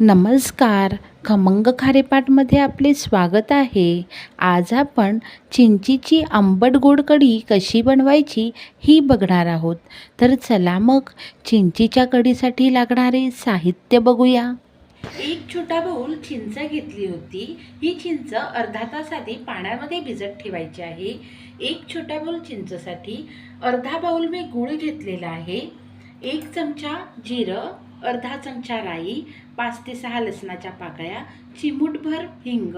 नमस्कार. खमंग खारेपाटमध्ये आपले स्वागत आहे. आज आपण चिंचीची आंबट गोड कढी कशी बनवायची ही बघणार आहोत. तर चला मग चिंचीच्या कढीसाठी लागणारे साहित्य बघूया. एक छोटा बाऊल चिंच घेतली होती. ही चिंच अर्धा तास आधी पाण्यामध्ये भिजत ठेवायची आहे. एक छोटा बाऊल चिंचसाठी अर्धा बाऊल मी गूळ घेतलेला आहे. एक चमचा जिरं अर्धा चमचा राई पाच ते सहा लसणाच्या पाकळ्या चिमूटभर हिंग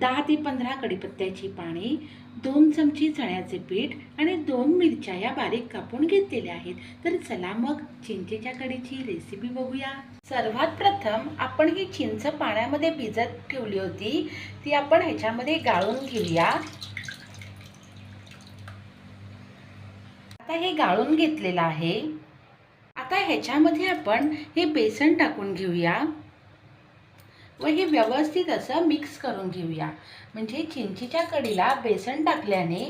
दहा ते पंधरा कडीपत्त्याची पाने दोन चमची चण्याचे पीठ आणि दोन मिरच्या या बारीक कापून घेतलेल्या आहेत. तर चला मग चिंचेच्या कढीची रेसिपी बघूया. सर्वात प्रथम आपण ही चिंच पाण्यामध्ये भिजत ठेवली होती. ती आपण ह्याच्यामध्ये गाळून घेऊया. आता हे गाळून घेतलेलं आहे. आता ह्याच्यामध्ये आपण हे बेसन टाकून घेऊया. व हे व्यवस्थित असं मिक्स करून घेऊया. म्हणजे चिंचीच्या कढीला बेसन टाकल्याने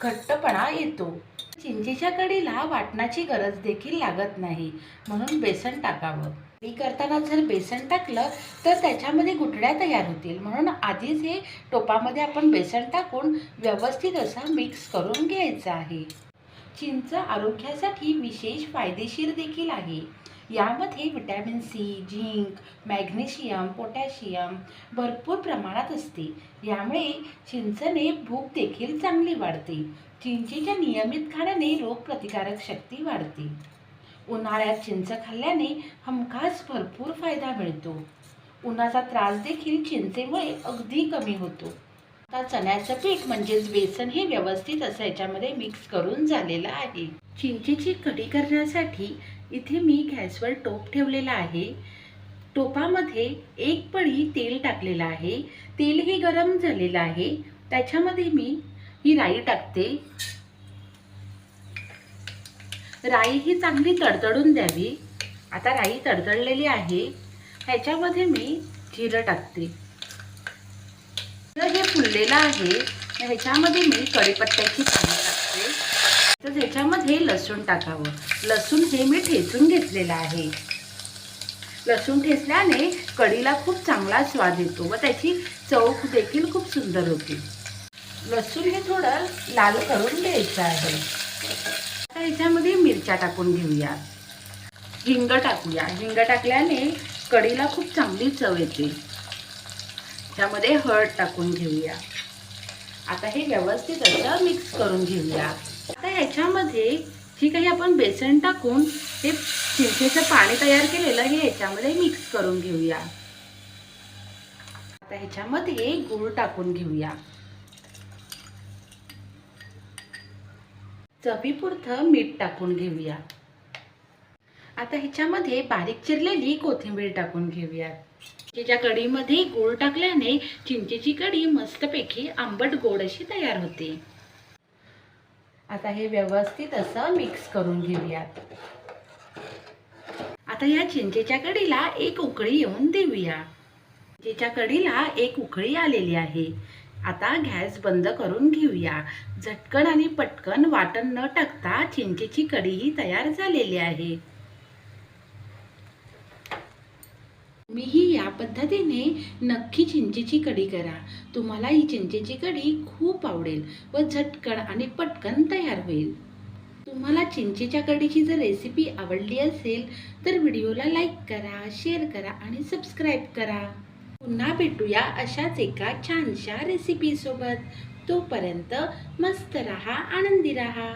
घट्टपणा येतो. चिंचेच्या कढीला वाटणाची गरज देखील लागत नाही. म्हणून बेसन टाकावं. मी करताना जर बेसन टाकलं तर त्याच्यामध्ये गुठळ्या तयार होतील. म्हणून आधीच हे टोपामध्ये आपण बेसन टाकून व्यवस्थित असा मिक्स करून घ्यायचं आहे. चिंच आरोग्यासाठी विशेष फायदेशीर देखील आहे. यामध्ये vitamin C zinc magnesium potassium भरपूर प्रमाणात असते. यामुळे चिंचने भूक देखील चांगली वाढते. चिंचेच्या नियमित खाण्याने रोगप्रतिकारक शक्ती वाढते. उन्हाळ्यात चिंच खाल्ल्याने हमखास भरपूर फायदा मिळतो. उन्हाचा त्रास देखील चिंचेमुळे अगदी कमी होतो. आता चण्याचं पीठ म्हणजेच बेसन हे व्यवस्थित असं याच्यामध्ये मिक्स करून झालेलं आहे. चिंचेची कढी करण्यासाठी इथे मी गॅसवर टोप ठेवलेला आहे. टोपामध्ये एक पळी तेल टाकलेलं आहे. तेल हे गरम झालेलं आहे. त्याच्यामध्ये मी ही राई टाकते. राई ही चांगली तडतडून द्यावी. आता राई तडतडलेली आहे. ह्याच्यामध्ये मी जिरं टाकते. फुललेला आहे. ह्याच्यामध्ये मी कढीपत्त्याची पानं टाकते. तर ह्याच्यामध्ये लसूण टाकावं. लसूण हे मी ठेचून घेतलेलं आहे. लसूण ठेचल्याने कढीला खूप चांगला स्वाद येतो व त्याची चव देखील खूप सुंदर होते. लसूण हे थोडं लाल करून घ्यायचं आहे. आता ह्याच्यामध्ये मिरच्या टाकून घेऊया. हिंग टाकूया. हिंग टाकल्याने कढीला खूप चांगली चव येते. त्यामध्ये हळद टाकून घेऊया. आता हे व्यवस्थित असं मिक्स करून घेऊया. आता ह्याच्यामध्ये जी काही आपण बेसन टाकून हे चिंचेचं पाणी तयार केलेलं हे ह्याच्यामध्ये मिक्स करून घेऊया. आता ह्याच्यामध्ये गूळ टाकून घेऊया. चवीपुरतं मीठ टाकून घेऊया. आता ह्याच्यामध्ये बारीक चिरलेली कोथिंबीर टाकून घेऊया चिंचेच्या कढीमध्ये गूळ टाकल्याने चिंचेची कढी मस्तपैकी आंबट गोड अशी तयार होते. आता हे व्यवस्थित असं मिक्स करून घेऊयात. आता या चिंचेच्या कढीला एक उकळी येऊन देऊया. चिंचेच्या कढीला एक उकळी आलेली आहे. आता गॅस बंद करून घेऊया. झटकन आणि पटकन वाटण न टाकता चिंचेची कढीही तयार झालेली आहे. तुम्हीही या पद्धतीने नक्की चिंचेची कढी करा. तुम्हाला ही चिंचेची कढी खूप आवडेल व झटकन आणि पटकन तयार होईल. तुम्हाला चिंचेच्या कढीची जर रेसिपी आवडली असेल तर व्हिडिओला लाईक करा शेअर करा आणि सबस्क्राईब करा. पुन्हा भेटूया अशाच एका छानशा रेसिपीसोबत तोपर्यंत मस्त रहा आनंदी रहा.